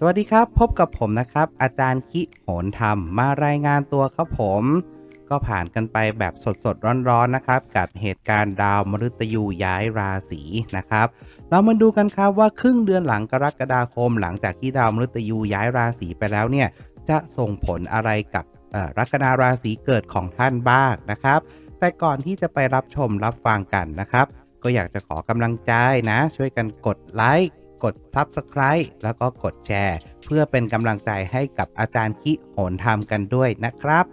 สวัสดีครับ พบกับผมนะครับ อาจารย์คิโหนธรรม มารายงานตัวครับผม ก็ผ่านกันไปแบบสดๆ ร้อนๆนะครับ กับเหตุการณ์ดาวมฤตยูย้ายราศีนะครับ เรามาดูกันครับว่าครึ่งเดือนหลังกรกฎาคม หลังจากที่ดาวมฤตยูย้ายราศีไปแล้วเนี่ยจะส่งผลอะไรกับลัคนาราศีเกิดของท่านบ้างนะครับ แต่ก่อนที่จะไปรับชมรับฟังกันนะครับ ก็อยากจะขอกำลังใจนะ ช่วยกันกดไลค์ กด Subscribe แล้วก็กดแชร์ เพื่อเป็นกำลังใจให้กับอาจารย์คิโหนธรรมกันด้วยนะครับ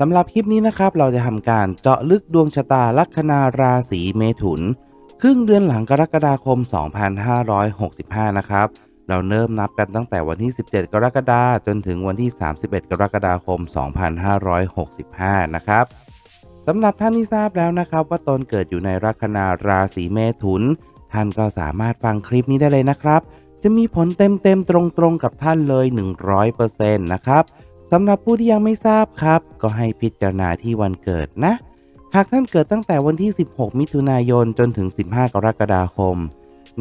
สำหรับคลิปนี้นะครับเราจะทำการเจาะลึกดวงชะตาลัคนาราศีเมถุน ครึ่งเดือนหลังกรกฎาคม 2565 นะครับ เราเริ่มนับกันตั้งแต่วันที่ 17 กรกฎาคมจนถึงวันที่ 31 กรกฎาคม 2565 นะครับสำหรับท่านที่ทราบแล้วนะครับ ว่าตนเกิดอยู่ในลัคนาราศีเมถุน ท่านก็สามารถฟังคลิปนี้ได้เลยนะครับ จะมีผลเต็มๆตรงๆกับท่านเลย 100%นะครับสำหรับผู้ที่ยังไม่ทราบครับ ก็ให้พิจารณาที่วันเกิดนะ หากท่านเกิดตั้งแต่วันที่ 16 มิถุนายนจนถึง 15 กรกฎาคม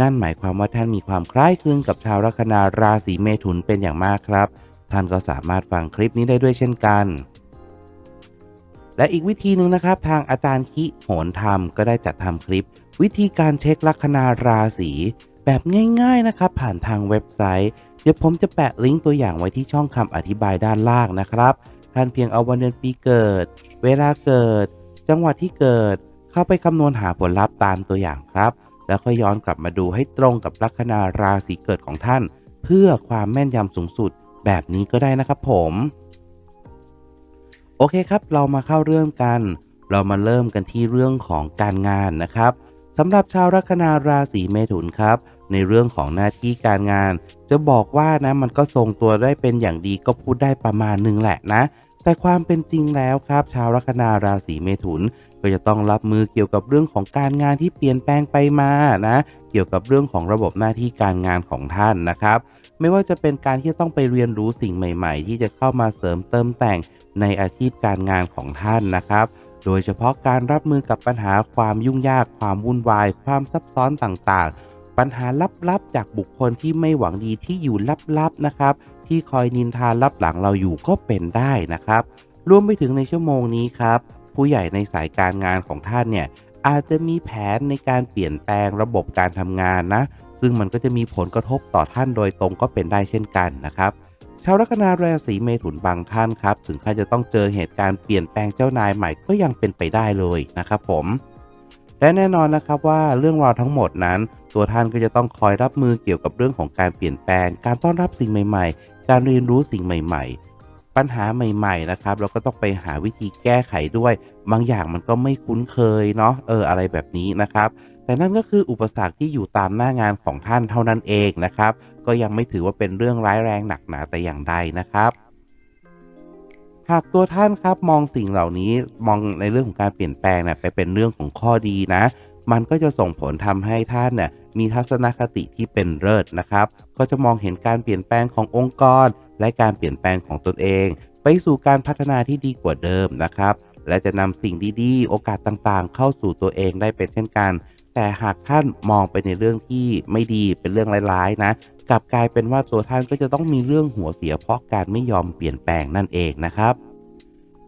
นั่นหมายความว่าท่านมีความคล้ายคลึงกับชาวลัคนาราศีเมถุนเป็นอย่างมากครับ ท่านก็สามารถฟังคลิปนี้ได้ด้วยเช่นกัน และอีกวิธีหนึ่งนะครับ ทางอาจารย์คิโหนธรรมก็ได้จัดทำคลิป วิธีการเช็คลัคนาราศีแบบง่ายๆนะครับ ผ่านทางเว็บไซต์ เดี๋ยวผมจะแปะลิงก์ตัวอย่างไว้ที่ช่องคำอธิบายด้านล่างนะครับ ท่านเพียงเอาวันเดือนปีเกิด เวลาเกิด จังหวัดที่เกิด เข้าไปคำนวณหาผลลัพธ์ตามตัวอย่างครับ แล้วก็ย้อนกลับมาดูให้ตรงกับลัคนาราศีเกิดของท่าน เพื่อความแม่นยำสูงสุด แบบนี้ก็ได้นะครับผม โอเคครับ เรามาเข้าเรื่องกัน เรามาเริ่มกันที่เรื่องของการงานนะครับ สำหรับชาวลัคนาราศีเมถุนครับ ในเรื่องของหน้าที่การงาน จะบอกว่านะมันก็ทรงตัวได้เป็นอย่างดีก็พูดได้ประมาณหนึงแหละนะ แต่ความเป็นจริงแล้วครับ ชาวลัคนาราศีเมถุน ก็จะต้องรับมือเกี่ยวกับเรื่องของการงานที่เปลี่ยนแปลงไปมานะ เกี่ยวกับเรื่องของระบบหน้าที่การงานของท่านนะครับ ไม่ว่าจะเป็นการที่ต้องไปเรียนรู้สิ่งใหม่ ๆ ที่จะเข้ามาเสริมเติมแต่งในอาชีพการงานของท่านนะครับ โดยเฉพาะการรับมือกับปัญหาความยุ่งยากความวุ่นวาย ความซับซ้อนต่างๆ ปัญหาลับๆ จากบุคคลที่ไม่หวังดีที่อยู่ลับๆนะครับ ที่คอยนินทาลับหลังเราอยู่ก็เป็นได้นะครับ รวมไปถึงในชั่วโมงนี้ครับ ผู้ใหญ่ในสายการงานของท่านเนี่ยอาจจะมีแผนในการเปลี่ยนแปลงระบบการทำงานนะ ซึ่งมันก็จะมีผลกระทบต่อท่านโดยตรงก็เป็นได้เช่นกันนะครับ ชาวลัคนาราศีเมถุนบางท่านครับ ถึงขั้นจะต้องเจอเหตุการณ์เปลี่ยนแปลงเจ้านายใหม่ก็ยังเป็นไปได้เลยนะครับผมและแน่นอนนะครับว่าเรื่องราวทั้งหมดนั้น ตัวท่านก็จะต้องคอยรับมือเกี่ยวกับเรื่องของการเปลี่ยนแปลง การต้อนรับสิ่งใหม่ๆ การเรียนรู้สิ่งใหม่ ๆ ปัญหาใหม่ๆนะครับเราก็ต้องไปหาวิธีแก้ไขด้วย บางอย่างมันก็ไม่คุ้นเคยเนาะเอออะไรแบบนี้นะครับ แต่นั่นก็คืออุปสรรคที่อยู่ตามหน้างานของท่านเท่านั้นเองนะครับ ก็ยังไม่ถือว่าเป็นเรื่องร้ายแรงหนักหนาแต่อย่างใดนะครับ หากตัวท่านครับมองสิ่งเหล่านี้มองในเรื่องของการเปลี่ยนแปลงเนี่ยไปเป็นเรื่องของข้อดีนะ มันก็จะส่งผลทำให้ท่านเนี่ยมีทัศนคติที่เป็นเลิศนะครับ ก็จะมองเห็นการเปลี่ยนแปลงขององค์กร และการเปลี่ยนแปลงของตนเอง ไปสู่การพัฒนาที่ดีกว่าเดิมนะครับ และจะนำสิ่งดีๆ โอกาสต่างๆ เข้าสู่ตัวเองได้เป็นเช่นกัน แต่หากท่านมองไปในเรื่องที่ไม่ดีเป็นเรื่องร้ายๆนะกลับกลายเป็นว่าตัวท่านก็จะต้องมีเรื่องหัวเสียเพราะการไม่ยอมเปลี่ยนแปลงนั่นเองนะครับ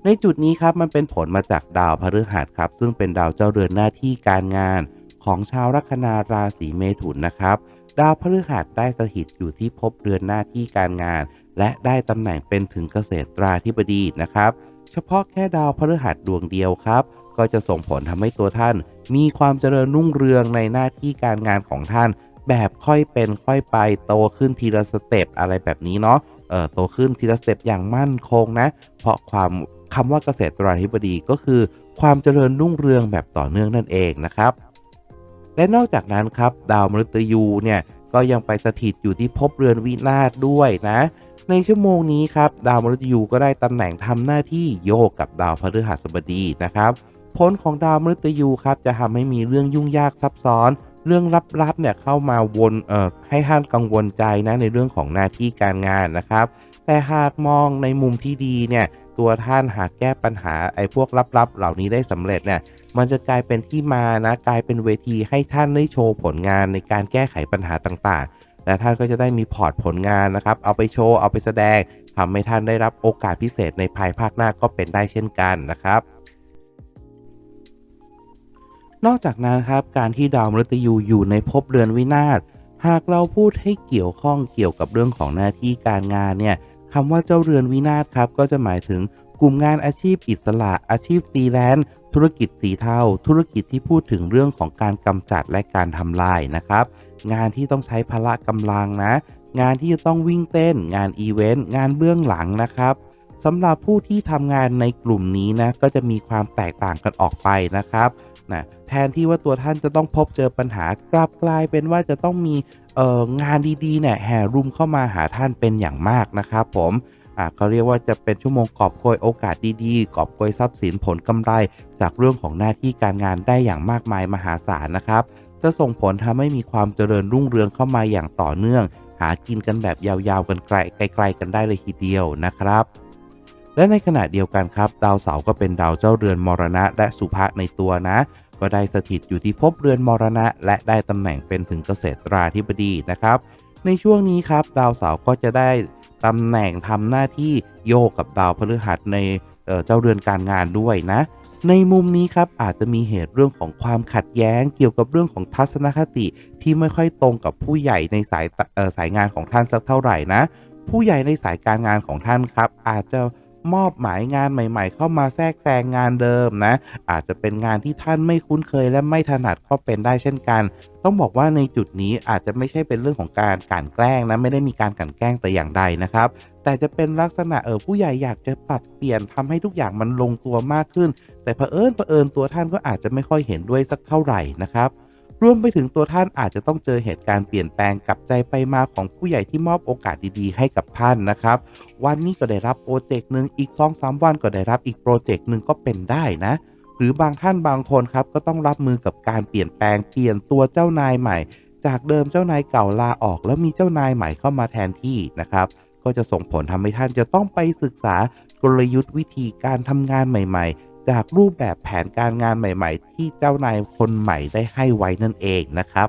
ในจุดนี้ครับมันเป็นผลมาจากดาวพฤหัสครับ ซึ่งเป็นดาวเจ้าเรือนหน้าที่การงานของชาวลัคนาราศีเมถุนนะครับ ดาวพฤหัสได้สถิตอยู่ที่ภพเรือนหน้าที่การงาน และได้ตำแหน่งเป็นถึงเกษตราธิบดีนะครับ เฉพาะแค่ดาวพฤหัสดวงเดียวครับ ก็จะส่งผลทำให้ตัวท่าน มีความเจริญรุ่งเรืองในหน้าที่การงานของท่าน แบบค่อยเป็นค่อยไปโตขึ้นทีละสเต็ปอะไรแบบนี้เนาะเออโตขึ้นทีละสเต็ปอย่างมั่นคงนะ เพราะความคำว่าเกษตราธิบดีก็คือ ความเจริญรุ่งเรืองแบบต่อเนื่องนั่นเองนะครับ และนอกจากนั้นครับ ดาวมฤตยูเนี่ยก็ยังไปสถิตอยู่ที่ภพเรือนวินาศด้วยนะ ในชั่วโมงนี้ครับ ดาวมฤตยูก็ได้ตำแหน่งทำหน้าที่โยกกับดาวพฤหัสบดีนะครับ ผลของดาวมฤตยูครับจะทำให้มีเรื่องยุ่งยากซับซ้อน เรื่องลับๆเนี่ยเข้ามาวนเอ่อให้ท่านกังวลใจนะในเรื่องของหน้าที่การงานนะครับ แต่หากมองในมุมที่ดีเนี่ยตัวท่านหากแก้ปัญหาไอ้พวกลับๆ เหล่านี้ได้สำเร็จเนี่ยมันจะกลายเป็นที่มานะกลายเป็นเวทีให้ท่านได้โชว์ผลงานในการแก้ไขปัญหาต่างๆ และท่านก็จะได้มีพอร์ตผลงานนะครับ เอาไปโชว์เอาไปแสดงทำให้ท่านได้รับโอกาสพิเศษในภายภาคหน้าก็เป็นได้เช่นกันนะครับ นอกจากนั้นครับการที่ดาวมฤตยูอยู่ในภพเรือนวินาศหากเราพูดให้เกี่ยวข้องเกี่ยวกับเรื่องของหน้าที่การงานเนี่ยคำว่าเจ้าเรือนวินาศครับก็จะหมายถึงกลุ่มงานอาชีพอิสระอาชีพฟรีแลนซ์ธุรกิจสีเทาธุรกิจที่พูดถึงเรื่องของการกำจัดและการทำลายนะครับ งานที่ต้องใช้พละกำลังนะ งานที่จะต้องวิ่งเต้น งานอีเวนต์งานเบื้องหลังนะครับสำหรับผู้ที่ทำงานในกลุ่มนี้นะก็จะมีความแตกต่างกันออกไปนะครับ นะแทนที่ว่าตัวท่านจะต้องพบเจอปัญหากลับกลายเป็นว่าจะต้องมีงานดีๆเนี่ยแห่รุมเข้ามาหาท่านเป็นอย่างมากนะครับผมอ่าเขาเรียกว่าจะเป็นชั่วโมงกอบโกยโอกาสดีๆ กอบโกยทรัพย์สินผลกำไร จากเรื่องของหน้าที่การงานได้อย่างมากมายมหาศาลนะครับ จะส่งผลทำให้มีความเจริญรุ่งเรืองเข้ามาอย่างต่อเนื่อง หากินกันแบบยาวๆกันไกลไกลๆกันได้เลยทีเดียวนะครับ และในขณะเดียวกันครับ ดาวเสาร์ก็เป็นดาวเจ้าเรือนมรณะ และสุภะในตัวนะ ก็ได้สถิตอยู่ที่ภพเรือนมรณะ และได้ตำแหน่งเป็นถึงเกษตราธิบดีนะครับ ในช่วงนี้ครับ ดาวเสาร์ก็จะได้ตำแหน่งทำหน้าที่โยกกับดาวพฤหัสในเจ้าเรือนการงานด้วยนะ ในมุมนี้ครับอาจจะมีเหตุเรื่องของความขัดแย้ง เกี่ยวกับเรื่องของทัศนคติ ที่ไม่ค่อยตรงกับผู้ใหญ่ในสายสายงานของท่านสักเท่าไหร่นะ ผู้ใหญ่ในสายการงานของท่านครับ อาจจะ มอบหมายงานใหม่ ๆ เข้ามาแทรกแซงงานเดิมนะ อาจจะเป็นงานที่ท่านไม่คุ้นเคยและไม่ถนัดก็เป็นได้เช่นกัน ต้องบอกว่าในจุดนี้อาจจะไม่ใช่เป็นเรื่องของการกลั่นแกล้งนะไม่ได้มีการกลั่นแกล้งแต่อย่างใดนะครับแต่จะเป็นลักษณะเออผู้ใหญ่อยากจะปรับเปลี่ยนทำให้ทุกอย่างมันลงตัวมากขึ้น แต่เผอิญเผอิญตัวท่านก็อาจจะไม่ค่อยเห็นด้วยสักเท่าไหร่นะครับ รวมไปถึงตัวท่านอาจจะต้องเจอเหตุการณ์เปลี่ยนแปลงกับใจไปมาของผู้ใหญ่ที่มอบโอกาสดีๆ ให้กับท่านนะครับ วันนี้ก็ได้รับโปรเจกต์หนึ่งอีก2อสวันก็ได้รับอีกโปรเจกต์หนึ่งก็เป็นได้นะ หรือบางท่านบางคนครับก็ต้องรับมือกับการเปลี่ยนแปลงเปลี่ยนตัวเจ้านายใหม่ จากเดิมเจ้านายเก่าลาออก แล้วมีเจ้านายใหม่เข้ามาแทนที่นะครับก็จะส่งผลทำให้ท่านจะต้องไปศึกษากลยุทธ์วิธีการทำงานใหม่ ๆ จากรูปแบบแผนการงานใหม่ ๆ ที่เจ้านายคนใหม่ได้ให้ไว้นั่นเองนะครับ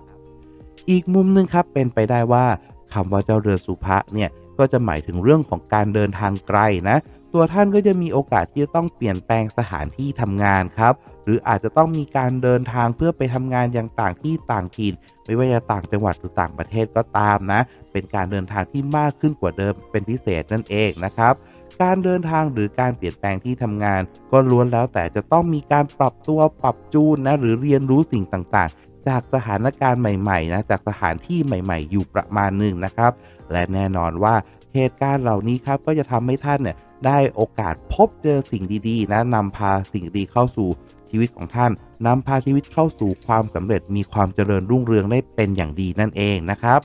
อีกมุมหนึงครับเป็นไปได้ว่าคำว่าเจ้าเรือนสุภะเนี่ยก็จะหมายถึงเรื่องของการเดินทางไกลนะ ตัวท่านก็จะมีโอกาสที่จะต้องเปลี่ยนแปลงสถานที่ทำงานครับ หรืออาจจะต้องมีการเดินทางเพื่อไปทำงานอย่างต่างที่ต่างถิ่น ไม่ว่าจะต่างจังหวัดหรือต่างประเทศก็ตามนะ เป็นการเดินทางที่มากขึ้นกว่าเดิมเป็นพิเศษนั่นเองนะครับ การเดินทางหรือการเปลี่ยนแปลงที่ทำงาน ก็ล้วนแล้วแต่จะต้องมีการปรับตัวปรับจูนนะหรือเรียนรู้สิ่งต่างๆ จากสถานการณ์ใหม่ๆนะจากสถานที่ใหม่ ๆ อยู่ประมาณหนึ่งนะครับ และแน่นอนว่าเหตุการณ์เหล่านี้ครับก็จะทำให้ท่านเนี่ยได้โอกาสพบเจอสิ่งดีๆ นะนำพาสิ่งดีเข้าสู่ชีวิตของท่านนำพาชีวิตเข้าสู่ความสำเร็จมีความเจริญรุ่งเรืองได้เป็นอย่างดีนั่นเองนะครับ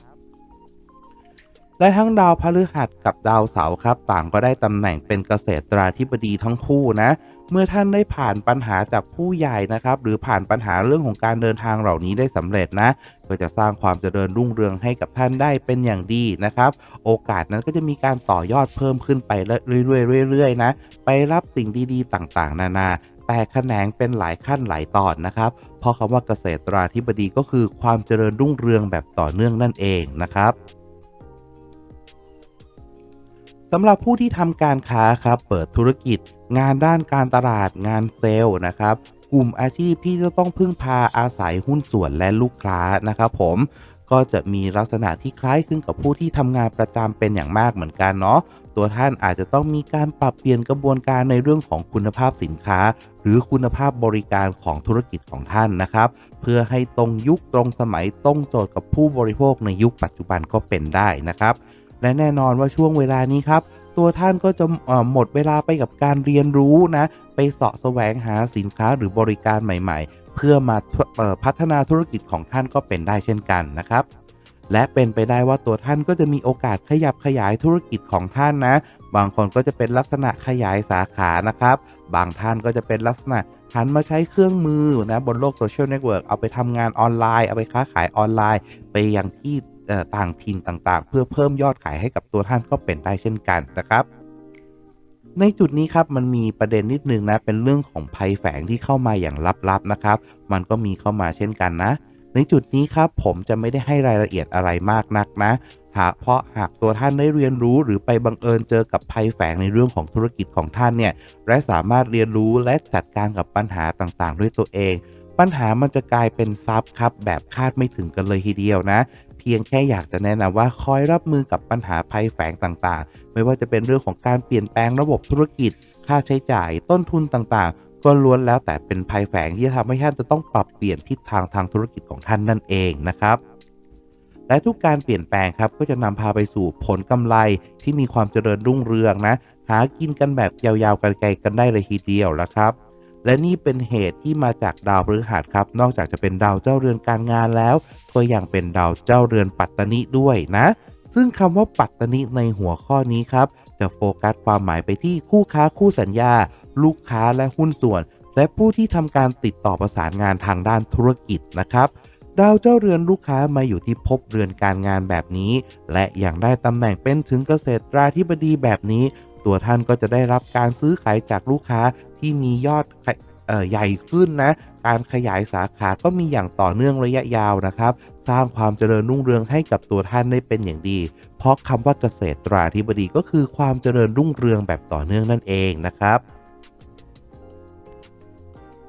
และทั้งดาวพฤหัสกับดาวเสาร์ครับ ต่างก็ได้ตำแหน่งเป็นเกษตราธิบดีทั้งคู่นะ เมื่อท่านได้ผ่านปัญหาจากผู้ใหญ่นะครับ หรือผ่านปัญหาเรื่องของการเดินทางเหล่านี้ได้สำเร็จนะ ก็จะสร้างความเจริญรุ่งเรืองให้กับท่านได้เป็นอย่างดีนะครับ โอกาสนั้นก็จะมีการต่อยอดเพิ่มขึ้นไปเรื่อยๆเรื่อยๆนะ ไปรับสิ่งดีๆ ต่างๆ นานาแต่แขนงเป็นหลายขั้นหลายตอนนะครับ เพราะคำว่าเกษตราธิบดีก็คือความเจริญรุ่งเรืองแบบต่อเนื่องนั่นเองนะครับ สำหรับผู้ที่ทำการค้าครับเปิดธุรกิจ งานด้านการตลาดงานเซลล์นะครับกลุ่มอาชีพที่จะต้องพึ่งพาอาศัยหุ้นส่วนและลูกค้านะครับผมก็จะมีลักษณะที่คล้ายคลึงกับผู้ที่ทำงานประจำเป็นอย่างมากเหมือนกันเนาะตัวท่านอาจจะต้องมีการปรับเปลี่ยนกระบวนการในเรื่องของคุณภาพสินค้า หรือคุณภาพบริการของธุรกิจของท่านนะครับ เพื่อให้ตรงยุคตรงสมัยตรงโจทย์กับผู้บริโภคในยุคปัจจุบันก็เป็นได้นะครับ และแน่นอนว่าช่วงเวลานี้ครับ ตัวท่านก็จะหมดเวลาไปกับการเรียนรู้นะ ไปเสาะแสวงหาสินค้าหรือบริการใหม่ๆ เพื่อมาอพัฒนาธุรกิจของท่านก็เป็นได้เช่นกันนะครับและเป็นไปได้ว่าตัวท่านก็จะมีโอกาสขยับขยายธุรกิจของท่านนะ บางคนก็จะเป็นลักษณะขยายสาขานะครับ บางท่านก็จะเป็นลักษณะหันมาใช้เครื่องมือนะบนโลกโซเชียลเน็ตเวิร์กเอาไปทำงานออนไลน์ เอาไปค้าขายออนไลน์ ไปยังที่ ต่างถิ่นต่างๆ เพื่อเพิ่มยอดขายให้กับตัวท่านก็เป็นได้เช่นกันนะครับ ในจุดนี้ครับมันมีประเด็นนิดนึงนะเป็นเรื่องของภัยแฝงที่เข้ามาอย่างลับๆนะครับ มันก็มีเข้ามาเช่นกันนะ ในจุดนี้ครับผมจะไม่ได้ให้รายละเอียดอะไรมากนักนะหากเพราะหากตัวท่านได้เรียนรู้หรือไปบังเอิญเจอกับภัยแฝงในเรื่องของธุรกิจของท่านเนี่ยและสามารถเรียนรู้และจัดการกับปัญหาต่างๆ ด้วยตัวเอง ปัญหามันจะกลายเป็นซับครับแบบคาดไม่ถึงกันเลยทีเดียวนะ พียงแค่อยากจะแนะนำว่าคอยรับมือกับปัญหาภัยแฝงต่างๆ ไม่ว่าจะเป็นเรื่องของการเปลี่ยนแปลงระบบธุรกิจ ค่าใช้จ่าย ต้นทุนต่างๆ ก็ล้วนแล้วแต่เป็นภัยแฝงที่จะทำให้ท่านจะต้องปรับเปลี่ยนทิศทางทางธุรกิจของท่านนั่นเองนะครับและทุกการเปลี่ยนแปลงครับก็จะนำพาไปสู่ผลกำไรที่มีความเจริญรุ่งเรืองนะ หากินกันแบบยาวๆกันไกลกันได้เลยทีเดียวแล้วครับ และนี่เป็นเหตุที่มาจากดาวพฤหัสครับ นอกจากจะเป็นดาวเจ้าเรือนการงานแล้ว ก็ยังเป็นดาวเจ้าเรือนปัตตนิด้วยนะ ซึ่งคำว่าปัตตนิในหัวข้อนี้ครับ จะโฟกัสความหมายไปที่คู่ค้าคู่สัญญา ลูกค้าและหุ้นส่วน และผู้ที่ทำการติดต่อประสานงานทางด้านธุรกิจนะครับดาวเจ้าเรือนลูกค้ามาอยู่ที่ภพเรือนการงานแบบนี้ และยังได้ตำแหน่งเป็นถึงเกษตราธิบดีแบบนี้ ตัวท่านก็จะได้รับการซื้อขายจากลูกค้าที่มียอดออใหญ่ขึ้นนะ การขยายสาขาก็มีอย่างต่อเนื่องระยะยาวนะครับ สร้างความเจริญรุ่งเรืองให้กับตัวท่านได้เป็นอย่างดี เพราะคำว่าเกษตราธิบดีก็คือความเจริญรุ่งเรืองแบบต่อเนื่องนั่นเองนะครับ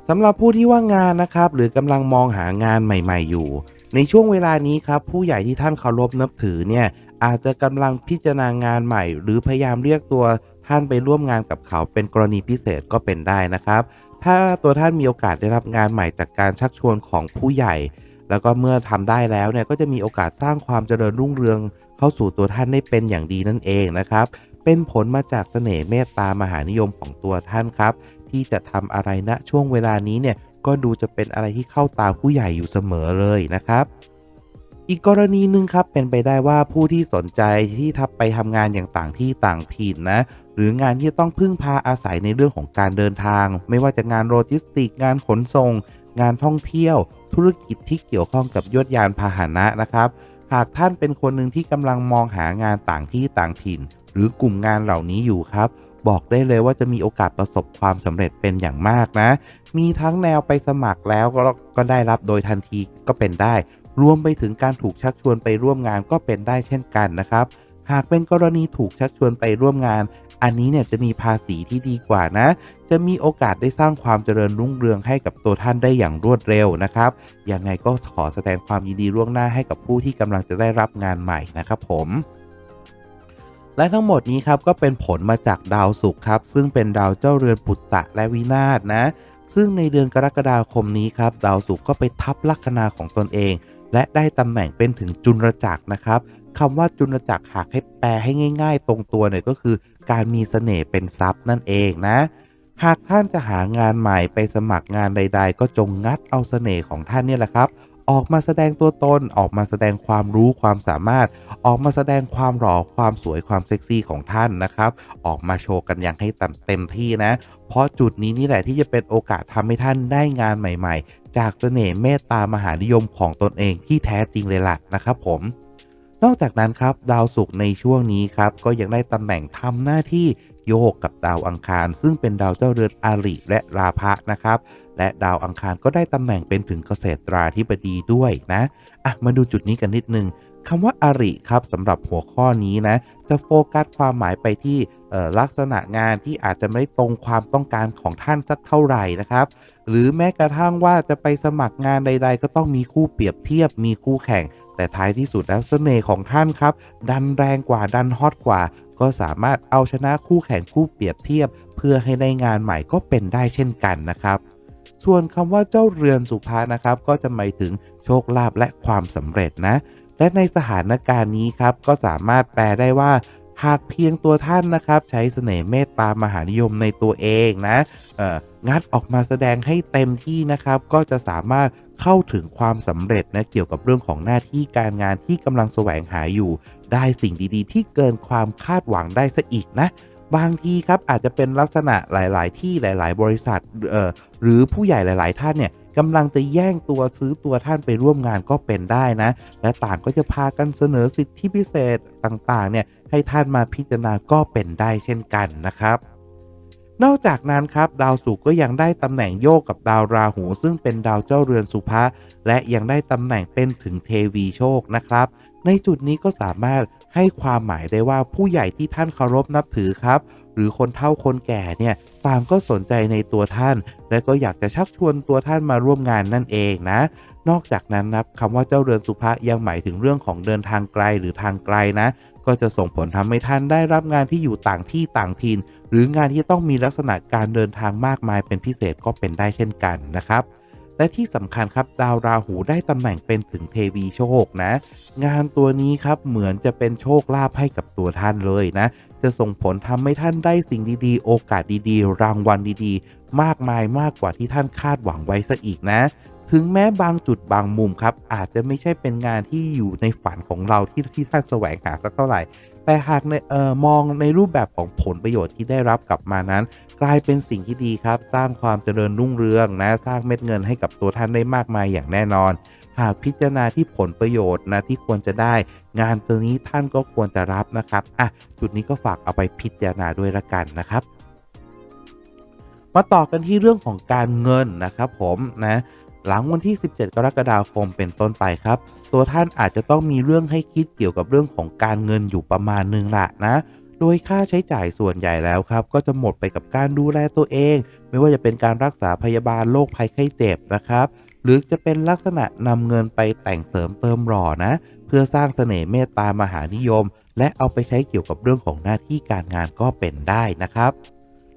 สำหรับผู้ที่ว่างงานนะครับ หรือกำลังมองหางานใหม่ ๆ อยู่ ในช่วงเวลานี้ครับผู้ใหญ่ที่ท่านเคารพนับถือเนี่ยอาจจะกำลังพิจารณางานใหม่ หรือพยายามเรียกตัวท่านไปร่วมงานกับเขาเป็นกรณีพิเศษก็เป็นได้นะครับ ถ้าตัวท่านมีโอกาสได้รับงานใหม่จากการชักชวนของผู้ใหญ่ แล้วก็เมื่อทำได้แล้วเนี่ยก็จะมีโอกาสสร้างความเจริญรุ่งเรือง เข้าสู่ตัวท่านได้เป็นอย่างดีนั่นเองนะครับ เป็นผลมาจากเสน่ห์เมตตามหานิยมของตัวท่านครับ ที่จะทำอะไรณช่วงเวลานี้เนี่ย ก็ดูจะเป็นอะไรที่เข้าตาผู้ใหญ่อยู่เสมอเลยนะครับ อีกกรณีหนึ่งครับเป็นไปได้ว่าผู้ที่สนใจที่ทับไปทำงานอย่างต่างที่ต่างถิ่นนะหรืองานที่ต้องพึ่งพาอาศัยในเรื่องของการเดินทาง ไม่ว่าจะงานโลจิสติก งานขนส่ง งานท่องเที่ยว ธุรกิจที่เกี่ยวข้องกับยวดยานพาหนะนะครับากท่านเป็นคนหนึ่งที่กำลังมองหางานต่างที่ต่างถิ่น หรือกลุ่มงานเหล่านี้อยู่ครับ บอกได้เลยว่าจะมีโอกาสประสบความสำเร็จเป็นอย่างมากนะ มีทั้งแนวไปสมัครแล้วก็ก็ได้รับโดยทันทีก็เป็นได้ รวมไปถึงการถูกชักชวนไปร่วมงานก็เป็นได้เช่นกันนะครับ หากเป็นกรณีถูกชักชวนไปร่วมงาน อันนี้เนี่ยจะมีภาษีที่ดีกว่านะ จะมีโอกาสได้สร้างความเจริญรุ่งเรืองให้กับตัวท่านได้อย่างรวดเร็วนะครับ ยังไงก็ขอแสดงความยินดีล่วงหน้าให้กับผู้ที่กำลังจะได้รับงานใหม่นะครับผมและทั้งหมดนี้ครับก็เป็นผลมาจากดาวศุกร์ครับ ซึ่งเป็นดาวเจ้าเรือนปุตตะและวินาศนะ ซึ่งในเดือนกรกฎาคมนี้ครับ ดาวศุกร์ก็ไปทับลัคนาของตนเอง และได้ตำแหน่งเป็นถึงจุลจักรนะครับคำว่าจุลจักรหากให้แปลให้ง่าย ๆ ตรงตัวเนี่ยก็คือ การมีเสน่ห์เป็นทรัพย์นั่นเองนะ หากท่านจะหางานใหม่ไปสมัครงานใด ๆ ก็จงงัดเอาเสน่ห์ของท่านเนี่ยแหละครับ ออกมาแสดงตัวตนออกมาแสดงความรู้ความสามารถ ออกมาแสดงความหล่อความสวยความเซ็กซี่ของท่านนะครับ ออกมาโชว์กันอย่างให้เต็มเต็มที่นะ เพราะจุดนี้นี่แหละที่จะเป็นโอกาสทำให้ท่านได้งานใหม่ ๆ จากเสน่ห์เมตตามหานิยมของตนเองที่แท้จริงเลยล่ะนะครับผม นอกจากนั้นครับดาวศุกร์ในช่วงนี้ครับก็ยังได้ตำแหน่งทำหน้าที่โยกกับดาวอังคาร ซึ่งเป็นดาวเจ้าเรือนอาริและราพะนะครับ และดาวอังคารก็ได้ตำแหน่งเป็นถึงเกษตราธิบดีด้วยนะอะมาดูจุดนี้กันนิดนึงคำว่าอาริครับสำหรับหัวข้อนี้นะ จะโฟกัสความหมายไปที่ลักษณะงานที่อาจจะไม่ตรงความต้องการของท่านสักเท่าไหร่นะครับ หรือแม้กระทั่งว่าจะไปสมัครงานใด ๆ ก็ต้องมีคู่เปรียบเทียบมีคู่แข่ง แต่ท้ายที่สุดแล้วเสน่ห์ของท่านครับ ดันแรงกว่าดันฮอตกว่า ก็สามารถเอาชนะคู่แข่งคู่เปรียบเทียบ เพื่อให้ได้งานใหม่ก็เป็นได้เช่นกันนะครับ ส่วนคำว่าเจ้าเรือนสุภานะครับ ก็จะหมายถึงโชคลาภและความสำเร็จนะ และในสถานการณ์นี้ครับก็สามารถแปลได้ว่า หากเพียงตัวท่านนะครับ ใช้เสน่ห์เมตตามหานิยมในตัวเองนะงัดออกมาแสดงให้เต็มที่นะครับ ก็จะสามารถเข้าถึงความสำเร็จนะเกี่ยวกับเรื่องของหน้าที่การงานที่กำลังแสวงหาอยู่ ได้สิ่งดีๆ ที่เกินความคาดหวังได้ซะอีกนะบางทีครับอาจจะเป็นลักษณะหลาย ๆ ที่หลาย ๆ บริษัทหรือผู้ใหญ่หลาย ๆ ท่านเนี่ย กำลังจะแย่งตัวซื้อตัวท่านไปร่วมงานก็เป็นได้นะ และต่างก็จะพากันเสนอสิทธิพิเศษต่างๆเนี่ยให้ท่านมาพิจารณาก็เป็นได้เช่นกันนะครับนอกจากนั้นครับดาวศุกร์ก็ยังได้ตำแหน่งโยกกับดาวราหู ซึ่งเป็นดาวเจ้าเรือนสุภะและยังได้ตำแหน่งเป็นถึงเทวีโชคนะครับ ในจุดนี้ก็สามารถให้ความหมายได้ว่าผู้ใหญ่ที่ท่านเคารพนับถือครับ หรือคนเฒ่าคนแก่เนี่ยต่างก็สนใจในตัวท่าน และก็อยากจะชักชวนตัวท่านมาร่วมงานนั่นเองนะ นอกจากนั้นนะคำว่าเจ้าเรือนสุภะยังหมายถึงเรื่องของเดินทางไกลหรือทางไกลนะ ก็จะส่งผลทำให้ท่านได้รับงานที่อยู่ต่างที่ต่างถิ่นหรืองานที่ต้องมีลักษณะการเดินทางมากมายเป็นพิเศษก็เป็นได้เช่นกันนะครับ และที่สำคัญครับดาวราหูได้ตำแหน่งเป็นถึงเทวีโชคนะ งานตัวนี้ครับเหมือนจะเป็นโชคลาภให้กับตัวท่านเลยนะ จะส่งผลทำให้ท่านได้สิ่งดีๆ โอกาสดีๆ รางวัลดีๆ มากมายมากกว่าที่ท่านคาดหวังไว้ซะอีกนะ ถึงแม้บางจุดบางมุมครับ อาจจะไม่ใช่เป็นงานที่อยู่ในฝันของเราที่ที่ท่านแสวงหาสักเท่าไหร่แต่หากในเอ่อมองในรูปแบบของผลประโยชน์ที่ได้รับกลับมานั้น กลายเป็นสิ่งที่ดีครับ สร้างความเจริญรุ่งเรืองนะสร้างเม็ดเงินให้กับตัวท่านได้มากมายอย่างแน่นอน หากพิจารณาที่ผลประโยชน์นะที่ควรจะได้ งานตัวนี้ท่านก็ควรจะรับนะครับอะจุดนี้ก็ฝากเอาไปพิจารณาด้วยละกันนะครับ มาต่อกันที่เรื่องของการเงินนะครับ ผมนะหลังวันที่ 17 กรกฎาคมเป็นต้นไปครับ ตัวท่านอาจจะต้องมีเรื่องให้คิดเกี่ยวกับเรื่องของการเงินอยู่ประมาณนึงละนะ โดยค่าใช้จ่ายส่วนใหญ่แล้วครับ ก็จะหมดไปกับการดูแลตัวเอง ไม่ว่าจะเป็นการรักษาพยาบาลโรคภัยไข้เจ็บนะครับ หรือจะเป็นลักษณะนำเงินไปแต่งเสริมเติมหล่อนะ เพื่อสร้างเสน่ห์เมตตามหานิยม และเอาไปใช้เกี่ยวกับเรื่องของหน้าที่การงานก็เป็นได้นะครับ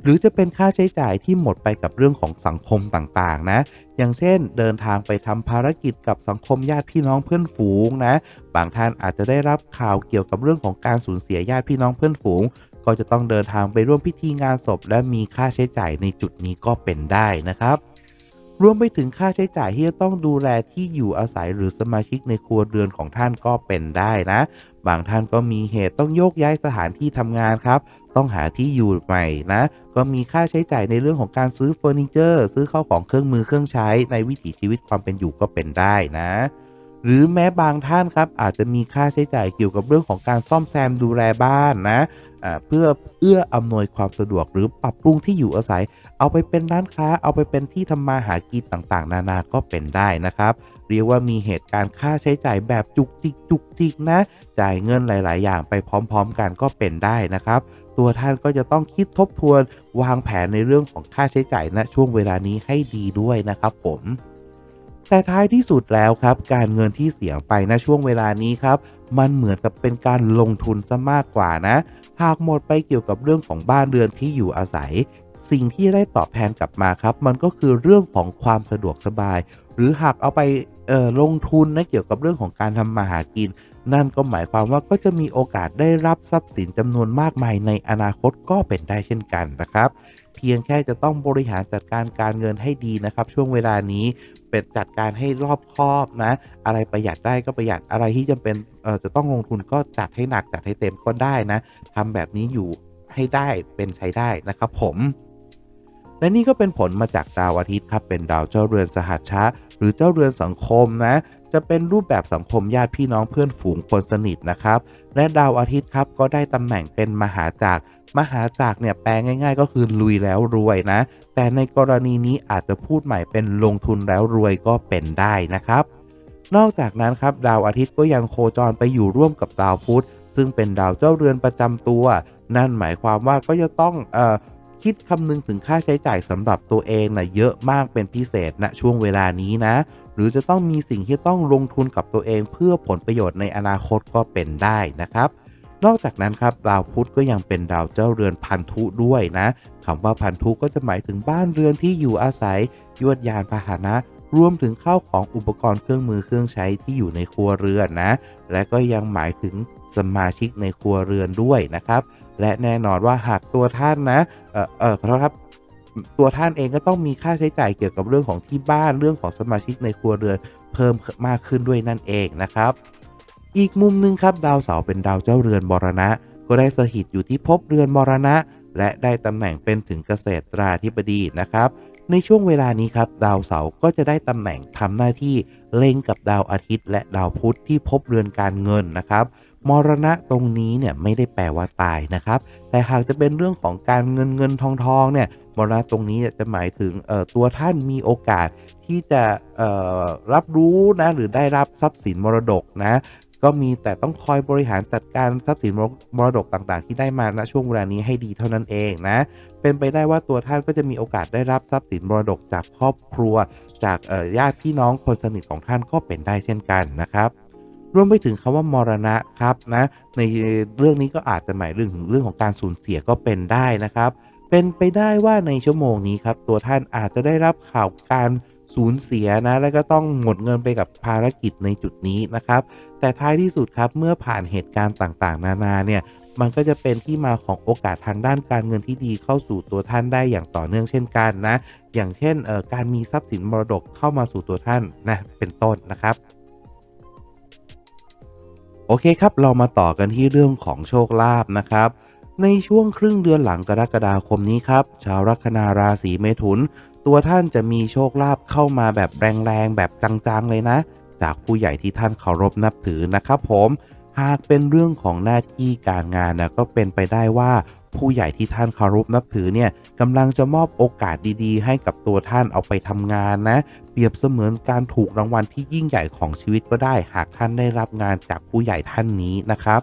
หรือจะเป็นค่าใช้จ่ายที่หมดไปกับเรื่องของสังคมต่างๆ นะ อย่างเช่นเดินทางไปทำภารกิจกับสังคมญาติพี่น้องเพื่อนฝูงนะ บางท่านอาจจะได้รับข่าวเกี่ยวกับเรื่องของการสูญเสียญาติพี่น้องเพื่อนฝูง ก็จะต้องเดินทางไปร่วมพิธีงานศพ และมีค่าใช้จ่ายในจุดนี้ก็เป็นได้นะครับ รวมไปถึงค่าใช้จ่ายที่จะต้องดูแลที่อยู่อาศัยหรือสมาชิกในครัวเรือนของท่านก็เป็นได้นะ บางท่านก็มีเหตุต้องโยกย้ายสถานที่ทำงานครับ ต้องหาที่อยู่ใหม่นะ ก็มีค่าใช้จ่ายในเรื่องของการซื้อเฟอร์นิเจอร์ ซื้อข้าวของเครื่องมือเครื่องใช้ในวิถีชีวิตความเป็นอยู่ก็เป็นได้นะหรือแม้บางท่านครับอาจจะมีค่าใช้จ่ายเกี่ยวกับเรื่องของการซ่อมแซมดูแลบ้านนะ เพื่อเอื้ออำนวยความสะดวกหรือปรับปรุงที่อยู่อาศัย เอาไปเป็นร้านค้า เอาไปเป็นที่ทำมาหากินต่างๆ นานาก็เป็นได้นะครับ เรียกว่ามีเหตุการณ์ค่าใช้จ่ายแบบจุกจิกจุกจิกนะ จ่ายเงินหลาย ๆ อย่างไปพร้อม ๆ กันก็เป็นได้นะครับตัวท่านก็จะต้องคิดทบทวนวางแผนในเรื่องของค่าใช้จ่ายณช่วงเวลานี้ให้ดีด้วยนะครับผม แต่ท้ายที่สุดแล้วครับ การเงินที่เสียไปณช่วงเวลานี้ครับ มันเหมือนกับเป็นการลงทุนซะมากกว่านะ หากหมดไปเกี่ยวกับเรื่องของบ้านเรือนที่อยู่อาศัย สิ่งที่ได้ตอบแทนกลับมาครับ มันก็คือเรื่องของความสะดวกสบาย หรือหากเอาไปลงทุนนะเกี่ยวกับเรื่องของการทำมาหากิน นั่นก็หมายความว่าก็จะมีโอกาสได้รับทรัพย์สินจำนวนมากมายในอนาคตก็เป็นได้เช่นกันนะครับเพียงแค่จะต้องบริหารจัดการการเงินให้ดีนะครับ ช่วงเวลานี้เป็นจัดการให้รอบคอบนะ อะไรประหยัดได้ก็ประหยัดอะไรที่จำเป็นเอ่อจะต้องลงทุนก็จัดให้หนักจัดให้เต็มก็ได้นะทำแบบนี้อยู่ให้ได้เป็นใช้ได้นะครับผมและนี่ก็เป็นผลมาจากดาวอาทิตย์ครับเป็นดาวเจ้าเรือนสหัชชะ หรือเจ้าเรือนสังคมนะ จะเป็นรูปแบบสังคมญาติพี่น้องเพื่อนฝูงคนสนิทนะครับ และดาวอาทิตย์ครับก็ได้ตำแหน่งเป็นมหาจักรมหาจักรเนี่ยแปลง่าย ๆ ก็คือลุยแล้วรวยนะ แต่ในกรณีนี้อาจจะพูดใหม่เป็นลงทุนแล้วรวยก็เป็นได้นะครับ นอกจากนั้นครับดาวอาทิตย์ก็ยังโคจรไปอยู่ร่วมกับดาวพุธซึ่งเป็นดาวเจ้าเรือนประจำตัว นั่นหมายความว่าก็จะต้องเอ่อคิดคำนึงถึงค่าใช้จ่ายสำหรับตัวเองนะเยอะมากเป็นพิเศษณช่วงเวลานี้นะ หรือจะต้องมีสิ่งที่ต้องลงทุนกับตัวเองเพื่อผลประโยชน์ในอนาคตก็เป็นได้นะครับ นอกจากนั้นครับดาวพุธก็ยังเป็นดาวเจ้าเรือนพันธุด้วยนะคำว่าพันธุก็จะหมายถึงบ้านเรือนที่อยู่อาศัยยวดยานพาหนะรวมถึงข้าวของอุปกรณ์เครื่องมือเครื่องใช้ที่อยู่ในครัวเรือนนะ และก็ยังหมายถึงสมาชิกในครัวเรือนด้วยนะครับ และแน่นอนว่าหากตัวท่านนะ เออเออขอโทษครับ ตัวท่านเองก็ต้องมีค่าใช้จ่ายเกี่ยวกับเรื่องของที่บ้านเรื่องของสมาชิกในครัวเรือน เพิ่มมากขึ้นด้วยนั่นเองนะครับ อีกมุมหนึ่งครับดาวเสาร์เป็นดาวเจ้าเรือนมรณะ ก็ได้สถิตอยู่ที่ภพเรือนมรณะ และได้ตำแหน่งเป็นถึงเกษตราธิบดีนะครับในช่วงเวลานี้ครับดาวเสาร์ก็จะได้ตำแหน่งทำหน้าที่เล็งกับดาวอาทิตย์ และดาวพุธที่ภพเรือนการเงินนะครับ มรณะตรงนี้เนี่ยไม่ได้แปลว่าตายนะครับ แต่หากจะเป็นเรื่องของการเงินเงินทองทองเนี่ยมรณะตรงนี้จะหมายถึงตัวท่านมีโอกาสที่จะรับรู้นะหรือได้รับทรัพย์สินมรดกนะก็มีแต่ต้องคอยบริหารจัดการทรัพย์สินมรดกต่างๆ ที่ได้มาณช่วงเวลานี้ให้ดีเท่านั้นเองนะ เป็นไปได้ว่าตัวท่านก็จะมีโอกาสได้รับทรัพย์สินมรดกจากครอบครัว จากญาติพี่น้องคนสนิทของท่านก็เป็นได้เช่นกันนะครับ รวมไปถึงคำว่ามรณะครับนะในเรื่องนี้ก็อาจจะหมายถึงเรื่องของการสูญเสียก็เป็นได้นะครับ เป็นไปได้ว่าในชั่วโมงนี้ครับ ตัวท่านอาจจะได้รับข่าวการสูญเสียนะ แล้วก็ต้องหมดเงินไปกับภารกิจในจุดนี้นะครับ แต่ท้ายที่สุดครับเมื่อผ่านเหตุการณ์ต่างๆ นานาเนี่ยมันก็จะเป็นที่มาของโอกาสทางด้านการเงินที่ดีเข้าสู่ตัวท่านได้อย่างต่อเนื่องเช่นกันนะ อย่างเช่นการมีทรัพย์สินมรดกเข้ามาสู่ตัวท่านนะเป็นต้นนะครับ โอเคครับ เรามาต่อกันที่เรื่องของโชคลาภนะครับ ในช่วงครึ่งเดือนหลังกรกฎาคมนี้ครับ ชาวลัคนาราศีเมถุน ตัวท่านจะมีโชคลาภเข้ามาแบบแรงๆ แบบจังๆ เลยนะ จากผู้ใหญ่ที่ท่านเคารพนับถือนะครับผม หากเป็นเรื่องของหน้าที่การงานนะก็เป็นไปได้ว่า ผู้ใหญ่ที่ท่านเคารพนับถือเนี่ยกำลังจะมอบโอกาสดีๆ ให้กับตัวท่านเอาไปทำงานนะ เปรียบเสมือนการถูกรางวัลที่ยิ่งใหญ่ของชีวิตก็ได้ หากท่านได้รับงานจากผู้ใหญ่ท่านนี้นะครับ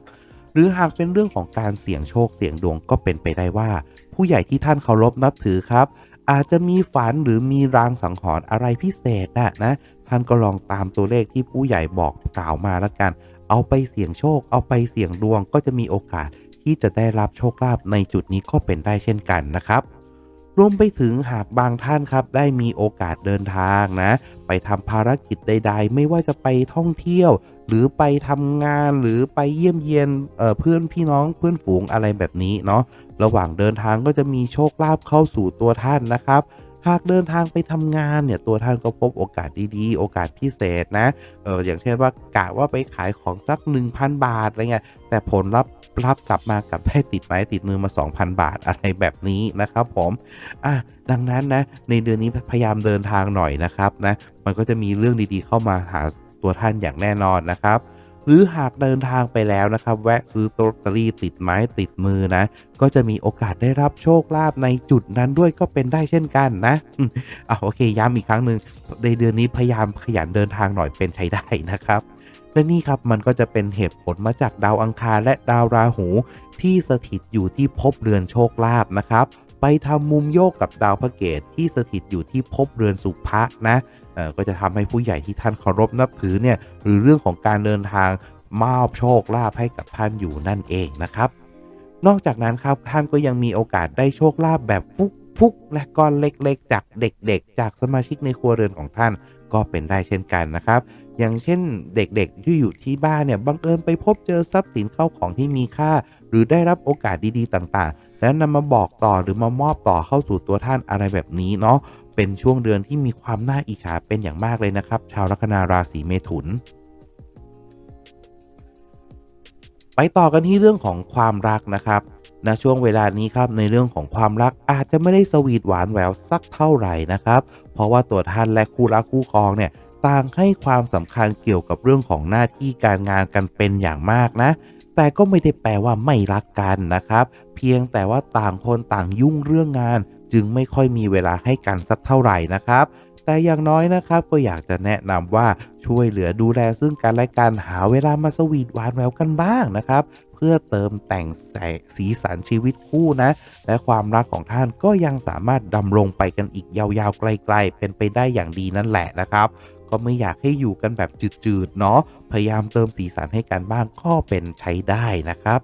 หรือหากเป็นเรื่องของการเสี่ยงโชคเสี่ยงดวงก็เป็นไปได้ว่า ผู้ใหญ่ที่ท่านเคารพนับถือครับ อาจจะมีฝันหรือมีรางสังหรณ์อะไรพิเศษนะนะท่านก็ลองตามตัวเลขที่ผู้ใหญ่บอกกล่าวมาแล้วกัน เอาไปเสี่ยงโชค เอาไปเสี่ยงดวงก็จะมีโอกาส ที่จะได้รับโชคลาภในจุดนี้ก็เป็นได้เช่นกันนะครับ รวมไปถึงหากบางท่านครับได้มีโอกาสเดินทางนะ ไปทำภารกิจใด ๆ ไม่ว่าจะไปท่องเที่ยว หรือไปทำงานหรือไปเยี่ยมเยียนเเพื่อนพี่น้องเพื่อนฝูงอะไรแบบนี้เนาะระหว่างเดินทางก็จะมีโชคลาภเข้าสู่ตัวท่านนะครับหากเดินทางไปทำงานเนี่ยตัวท่านก็พบโอกาสดีๆ โอกาสพิเศษนะเอออย่างเช่นว่ากะว่าไปขายของสัก 1,000 บาทอะไรเงี้ยแต่ผลรับ รับกลับมากับได้ติดไม้ติดมือมา 2,000 บาทอะไรแบบนี้นะครับผมอะดังนั้นนะในเดือนนี้พยายามเดินทางหน่อยนะครับนะมันก็จะมีเรื่องดีๆ เข้ามาหาตัวท่านอย่างแน่นอนนะครับหรือหากเดินทางไปแล้วนะครับ แวะซื้อโตตรี่ติดไม้ติดมือนะ ก็จะมีโอกาสได้รับโชคลาภในจุดนั้นด้วยก็เป็นได้เช่นกันนะอะโอเคย้ำอีกครั้งหนึ่งในเดือนนี้พยายามขยันเดินทางหน่อยเป็นใช้ได้นะครับ และนี่ครับมันก็จะเป็นเหตุผลมาจากดาวอังคารและดาวราหู ที่สถิตอยู่ที่ภพเรือนโชคลาภนะครับไปทำมุมโยกกับดาวพระเกตที่สถิตอยู่ที่ภพเรือนสุภะนะก็จะทำให้ผู้ใหญ่ที่ท่านเคารพนับถือเนี่ยหรือเรื่องของการเดินทางมอบโชคลาภให้กับท่านอยู่นั่นเองนะครับ นอกจากนั้นครับท่านก็ยังมีโอกาสได้โชคลาภแบบฟุกฟุกและก้อนเล็กๆ จากเด็กๆ จากสมาชิกในครัวเรือนของท่านก็เป็นได้เช่นกันนะครับ อย่างเช่นเด็กๆ ที่อยู่ที่บ้านเนี่ยบังเอิญไปพบเจอทรัพย์สินเข้าของที่มีค่า หรือได้รับโอกาสดีๆต่างๆ แล้วนำมาบอกต่อหรือมามอบต่อเข้าสู่ตัวท่านอะไรแบบนี้เนาะเป็นช่วงเดือนที่มีความน่าอิจฉาเป็นอย่างมากเลยนะครับ ชาวลัคนาราศีเมถุน ไปต่อกันที่เรื่องของความรักนะครับณช่วงเวลานี้ครับในเรื่องของความรักอาจจะไม่ได้สวีทหวานแหววสักเท่าไหร่นะครับ เพราะว่าตัวท่านและคู่รักคู่ครองเนี่ย ต่างให้ความสำคัญเกี่ยวกับเรื่องของหน้าที่การงานกันเป็นอย่างมากนะ แต่ก็ไม่ได้แปลว่าไม่รักกันนะครับ เพียงแต่ว่าต่างคนต่างยุ่งเรื่องงาน จึงไม่ค่อยมีเวลาให้กันสักเท่าไหร่นะครับแต่อย่างน้อยนะครับก็อยากจะแนะนำว่าช่วยเหลือดูแลซึ่งกันและกันหาเวลามาสวีทหวานแววกันบ้างนะครับ เพื่อเติมแต่งแสสีสันชีวิตคู่นะ และความรักของท่านก็ยังสามารถดำรงไปกันอีกยาวๆไกล ๆ เป็นไปได้อย่างดีนั่นแหละนะครับ ก็ไม่อยากให้อยู่กันแบบจืดๆ เนาะ พยายามเติมสีสันให้กันบ้างก็เป็นใช้ได้นะครับ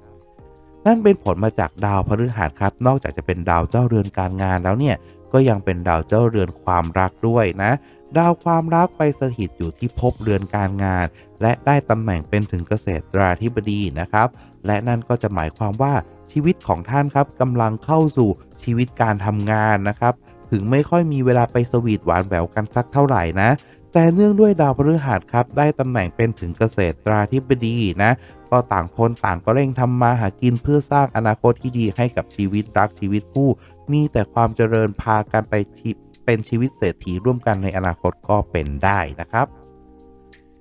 นั่นเป็นผลมาจากดาวพฤหัสครับ นอกจากจะเป็นดาวเจ้าเรือนการงานแล้วเนี่ย ก็ยังเป็นดาวเจ้าเรือนความรักด้วยนะ ดาวความรักไปสถิตอยู่ที่ภพเรือนการงาน และได้ตำแหน่งเป็นถึงเกษตราธิบดีนะครับ และนั่นก็จะหมายความว่าชีวิตของท่านครับกำลังเข้าสู่ชีวิตการทำงานนะครับ ถึงไม่ค่อยมีเวลาไปสวีทหวานแหววกันสักเท่าไหร่นะ แต่เนื่องด้วยดาวพฤหัสครับได้ตำแหน่งเป็นถึงเกษตราธิบดีนะก็ต่างคนต่างก็เร่งทำมาหากินเพื่อสร้างอนาคตที่ดีให้กับชีวิตรักชีวิตคู่ มีแต่ความเจริญพากันไปเป็นชีวิตเศรษฐีร่วมกันในอนาคตก็เป็นได้นะครับ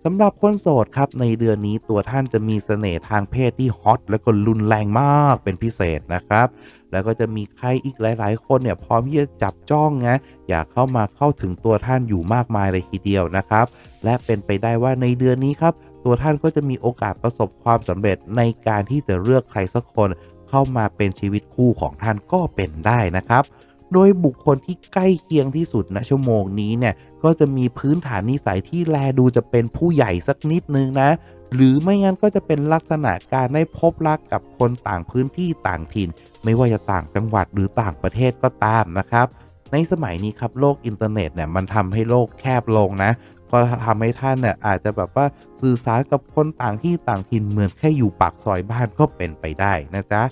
สำหรับคนโสดครับในเดือนนี้ตัวท่านจะมีเสน่ห์ทางเพศที่ฮอตและก็รุนแรงมากเป็นพิเศษนะครับ แล้วก็จะมีใครอีกหลาย ๆ คนเนี่ยพร้อมที่จะจับจ้องนะอยากเข้ามาเข้าถึงตัวท่านอยู่มากมายเลยทีเดียวนะครับ และเป็นไปได้ว่าในเดือนนี้ครับ ตัวท่านก็จะมีโอกาสประสบความสำเร็จในการที่จะเลือกใครสักคน เข้ามาเป็นชีวิตคู่ของท่านก็เป็นได้นะครับ โดยบุคคลที่ใกล้เคียงที่สุดณชั่วโมงนี้เนี่ยก็จะมีพื้นฐานนิสัยที่แลดูจะเป็นผู้ใหญ่สักนิดนึงนะ หรือไม่งั้นก็จะเป็นลักษณะการได้พบรักกับคนต่างพื้นที่ต่างถิ่น ไม่ว่าจะต่างจังหวัดหรือต่างประเทศก็ตามนะครับ ในสมัยนี้ครับโลกอินเทอร์เน็ตเนี่ยมันทำให้โลกแคบลงนะก็ทำให้ท่านเนี่ยอาจจะแบบว่าสื่อสารกับคนต่างที่ต่างถิ่นเหมือนแค่อยู่ปากซอยบ้านก็เป็นไปได้นะจ๊ะ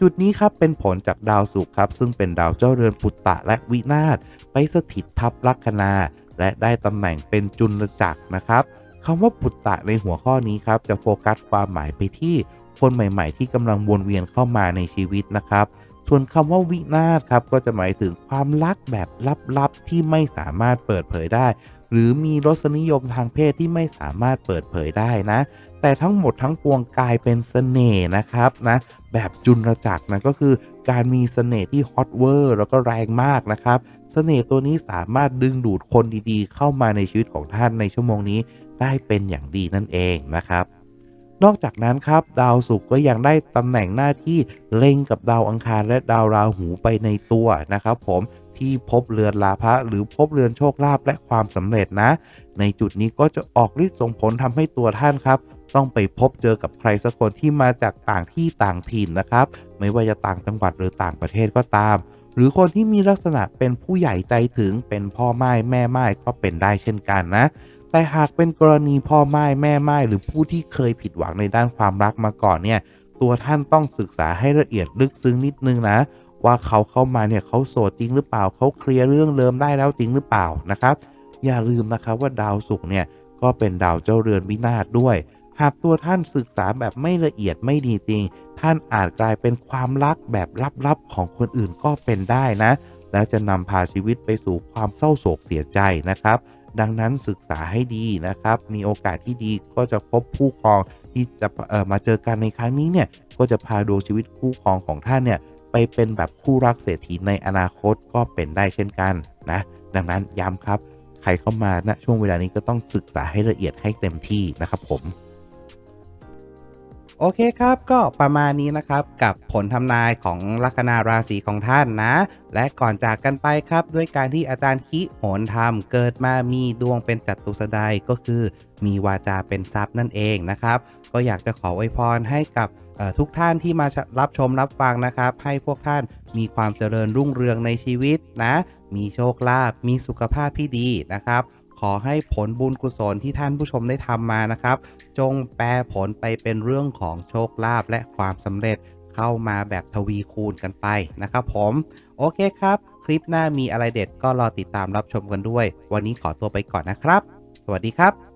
จุดนี้ครับเป็นผลจากดาวศุกร์ครับ ซึ่งเป็นดาวเจ้าเรือนปุตตะและวินาศไปสถิตทับลัคนา และได้ตำแหน่งเป็นจุลจักรนะครับคำว่าปุตตะในหัวข้อนี้ครับ จะโฟกัสความหมายไปที่คนใหม่ ๆ ที่กำลังวนเวียนเข้ามาในชีวิตนะครับ ส่วนคำว่าวินาศครับก็จะหมายถึงความรักแบบลับๆที่ไม่สามารถเปิดเผยได้ หรือมีรสนิยมทางเพศที่ไม่สามารถเปิดเผยได้นะ แต่ทั้งหมดทั้งปวงกลายเป็นเสน่ห์นะครับนะแบบจุลจักรนะก็คือการมีเสน่ห์ที่ฮอตเวอร์แล้วก็แรงมากนะครับเสน่ห์ตัวนี้สามารถดึงดูดคนดีๆ เข้ามาในชีวิตของท่านในชั่วโมงนี้ได้เป็นอย่างดีนั่นเองนะครับ นอกจากนั้นครับ ดาวศุกร์ก็ยังได้ตำแหน่งหน้าที่เล็งกับดาวอังคารและดาวราหูไปในตัวนะครับผมที่พบเรือนลาภะหรือพบเรือนโชคลาภและความสำเร็จนะ ในจุดนี้ก็จะออกฤทธิ์ส่งผลทำให้ตัวท่านครับ ต้องไปพบเจอกับใครสักคนที่มาจากต่างที่ต่างถิ่นนะครับ ไม่ว่าจะต่างจังหวัดหรือต่างประเทศก็ตาม หรือคนที่มีลักษณะเป็นผู้ใหญ่ใจถึงเป็นพ่อไม้แม่ไม้ก็เป็นได้เช่นกันนะ แต่หากเป็นกรณีพ่อไม้แม่ไม้หรือผู้ที่เคยผิดหวังในด้านความรักมาก่อนเนี่ยตัวท่านต้องศึกษาให้ละเอียดลึกซึ้งนิดนึงนะว่าเขาเข้ามาเนี่ยเขาโสดจริงหรือเปล่าเขาเคลียร์เรื่องเดิมได้แล้วจริงหรือเปล่านะครับ อย่าลืมนะครับว่าดาวศุกร์เนี่ยก็เป็นดาวเจ้าเรือนวินาศด้วย หากตัวท่านศึกษาแบบไม่ละเอียดไม่ดีจริง ท่านอาจกลายเป็นความรักแบบลับๆของคนอื่นก็เป็นได้นะ และจะนำพาชีวิตไปสู่ความเศร้าโศกเสียใจนะครับ ดังนั้นศึกษาให้ดีนะครับ มีโอกาสที่ดีก็จะพบคู่ครองที่จะมาเจอกันในครั้งนี้เนี่ยก็จะพาดวงชีวิตคู่ครองของท่านเนี่ยไปเป็นแบบคู่รักเศรษฐีในอนาคตก็เป็นได้เช่นกันนะดังนั้นย้ำครับ ใครเข้ามาณช่วงเวลานี้ก็ต้องศึกษาให้ละเอียดให้เต็มที่นะครับผม โอเคครับก็ประมาณนี้นะครับกับผลทำนายของลัคนาราศีของท่านนะ และก่อนจากกันไปครับ ด้วยการที่อาจารย์คิโหนธรรมเกิดมามีดวงเป็นจัตุสดายก็คือ มีวาจาเป็นทรัพย์นั่นเองนะครับ ก็อยากจะขออวยพรให้กับทุกท่านที่มารับชมรับฟังนะครับ ให้พวกท่านมีความเจริญรุ่งเรืองในชีวิตนะ มีโชคลาภมีสุขภาพที่ดีนะครับ ขอให้ผลบุญกุศลที่ท่านผู้ชมได้ทำมานะครับ จงแปลผลไปเป็นเรื่องของโชคลาภและความสำเร็จเข้ามาแบบทวีคูณกันไปนะครับผมโอเคครับ คลิปหน้ามีอะไรเด็ดก็รอติดตามรับชมกันด้วย วันนี้ขอตัวไปก่อนนะครับ สวัสดีครับ